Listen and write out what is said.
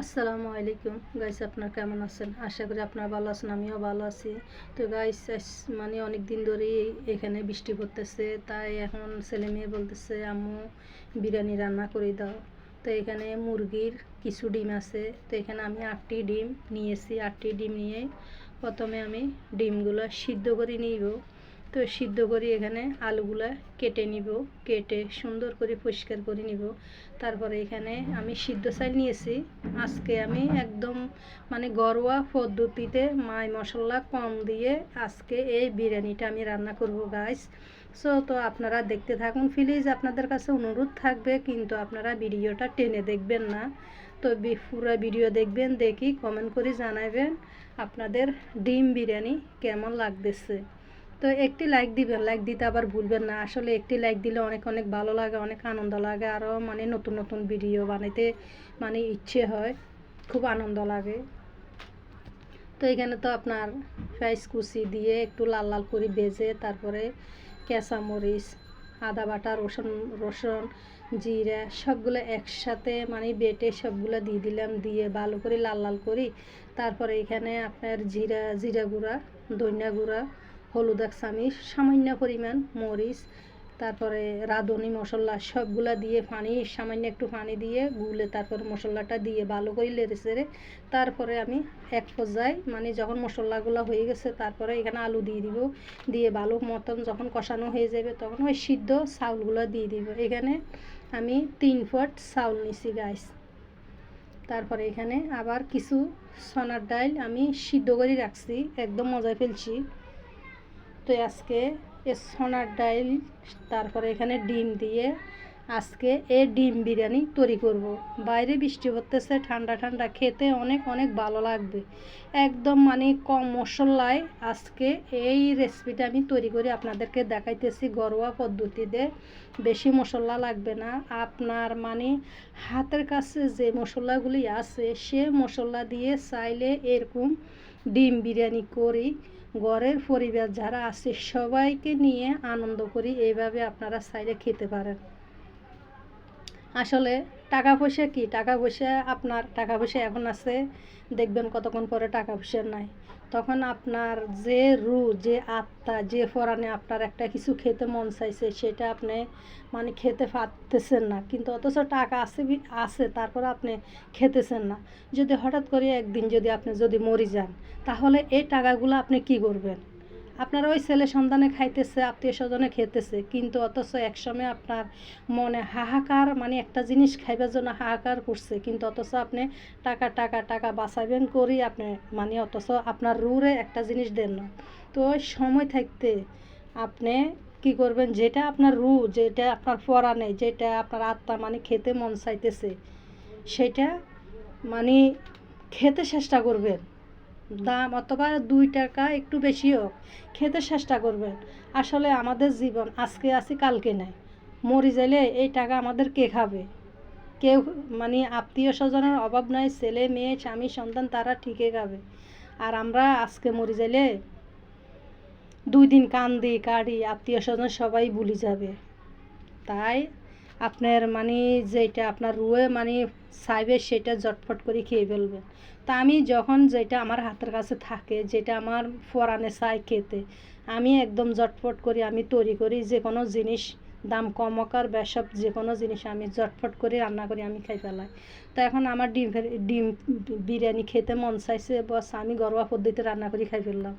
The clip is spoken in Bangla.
আসসালামু আলাইকুম। গাইস আপনার কেমন আছেন? আশা করি আপনার ভালো আছেন, আমিও ভালো আছি। তো গাইস মানে অনেক দিন ধরেই এখানে বৃষ্টি পড়তেছে, তাই এখন ছেলে মেয়ে বলতেছে, আম্মু, বিরিয়ানি রান্না করে দাও। তো এখানে মুরগির কিছু ডিম আছে। তো এখানে আমি আটটি ডিম নিয়েছি। আটটি ডিম নিয়ে প্রথমে আমি ডিমগুলো সিদ্ধ করে নিব। তো সিদ্ধ করে এখানে আলুগুলা কেটে নিব, কেটে সুন্দর করে পরিষ্কার করে নিব। তারপরে এখানে আমি সিদ্ধ চাল নিয়েছি। আজকে আমি একদম মানে ঘরোয়া পদ্ধতিতে মাই মশলা কম দিয়ে আজকে এই বিরিয়ানিটা আমি রান্না করব গাইস সো তো আপনারা দেখতে থাকুন প্লিজ আপনাদের কাছে অনুরোধ থাকবে, কিন্তু আপনারা ভিডিওটা টেনে দেখবেন না। তো পুরো ভিডিও দেখবেন, দেখি কমেন্ট করে জানাবেন আপনাদের ডিম বিরিয়ানি কেমন লাগতেছে। তো একটি লাইক দিবেন লাইক দিতে আবার ভুলবেন না। আসলে একটি লাইক দিলে অনেক অনেক ভালো লাগে, অনেক আনন্দ লাগে আরও মানে নতুন নতুন ভিডিও বানাইতে মানে ইচ্ছে হয়, খুব আনন্দ লাগে। তো এখানে তো আপনার ফ্রাইস কুচি দিয়ে একটু লাল লাল করে ভেজে তারপরে কেঁচা মরিচ আদা বাটা, রসুন রসুন, জিরা, সবগুলো একসাথে মানে বেটে সবগুলো দিয়ে দিলাম, দিয়ে ভালো করে লাল লাল করি। তারপরে এখানে আপনার জিরা জিরা গুঁড়া, ধনিয়া গুঁড়া হলুদ এক চামিচ সামান্য পরিমাণ মরিচ, তারপরে রাঁধুনি, মশলা সবগুলা দিয়ে পানি, সামান্য একটু পানি দিয়ে গুলে তারপরে মশলাটা দিয়ে ভালো করে লেড়ে চেড়ে তারপরে আমি এক পর্যায়ে মানে যখন মশলাগুলো হয়ে গেছে, তারপরে এখানে আলু দিয়ে দিব। দিয়ে ভালো মতন যখন কষানো হয়ে যাবে, তখন ওই সিদ্ধ চাউলগুলো দিয়ে দিব। এখানে আমি তিন ফুট চাউল নিছি গাইস তারপরে এখানে আবার কিছু সোনার ডাইল আমি সিদ্ধ করে রাখছি, একদম মজায় ফেলছি। তো আজকে সোনার ডাইল তারপরে এখানে ডিম দিয়ে আজকে এ ডিম বিরিয়ানি তৈরি করব। বাইরে বৃষ্টি পড়তেছে ঠান্ডা ঠান্ডা, খেতে অনেক অনেক ভালো লাগবে। একদম মানে কম মশলায় আজকে এই রেসিপিটা আমি তৈরি করে আপনাদেরকে দেখাইতেছি ঘরোয়া পদ্ধতিতে। বেশি মশলা লাগবে না। আপনার মানে হাতের কাছে যে মশলাগুলি আছে, সে মশলা দিয়ে চাইলে এরকম ডিম বিরিয়ানি করি। ঘরের পরিবার যারা আছে, সবাইকে নিয়ে আনন্দ করি। এইভাবে আপনারা চাইলে খেতে পারেন। আসলে টাকা পয়সা কি? টাকা পয়সা আপনার, টাকা পয়সা এখন আছে, দেখবেন কতক্ষণ পরে টাকা পয়সা নাই। তখন আপনার যে রু, যে আত্মা, যে ফরানে আপনার একটা কিছু খেতে মন চাইছে, সেটা আপনি মানে খেতে পারতেছেন না। কিন্তু অথচ টাকা আছে আছে, তারপর আপনি খেতেছেন না। যদি হঠাৎ করে একদিন যদি আপনি যদি মরি যান, তাহলে এই টাকাগুলো আপনি কি করবেন? আপনার ওই ছেলে সন্তানে খাইতেছে, আত্মীয় স্বজনে খেতেছে, কিন্তু অথচ একসময় আপনার মনে হাহাকার মানে একটা জিনিস খাইবার জন্য হাহাকার করছে, কিন্তু অথচ আপনি টাকা টাকা টাকা বাঁচাবেন করি আপনি মানে অথচ আপনার রুরে একটা জিনিস দেন না। তো ওই সময় থাকতে আপনি কি করবেন, যেটা আপনার রু, যেটা আপনার পরাণে যেটা আপনার আত্মা মানে খেতে মন চাইতেছে, সেটা মানে খেতে চেষ্টা করবেন। দাম অথবা দুই টাকা একটু বেশি হোক, খেতে চেষ্টা করবেন। আসলে আমাদের জীবন আজকে আছি, কালকে নাই। মরি যাইলে এই টাকা আমাদের কে খাবে? কেউ মানে আত্মীয় স্বজনের অভাব নাই, ছেলে, মেয়ে, স্বামী, সন্তান, তারা ঠিকই খাবে। আর আমরা আজকে মরি যাইলে দুই দিন কান্দি কাড়ি আত্মীয় স্বজন সবাই ভুলি যাবে। তাই আপনার মানে যেটা আপনার রুয়ে মানে চাইবে সেটা জটফট করে খেয়ে ফেলবেন তা আমি যখন যেটা আমার হাতের কাছে থাকে যেটা আমার ফোরানে চাই খেতে, আমি একদম জটফট করি আমি তৈরি করি যে কোনো জিনিস, দাম কম বেসব যে কোনো জিনিস আমি জটফট করে রান্না করি, আমি খাই ফেলাই। তো এখন আমার ডিম ডিম, বিরিয়ানি খেতে মন চাইছে, বস আমি ঘরোয়া পদ্ধতিতে রান্না করি, খাই ফেললাম।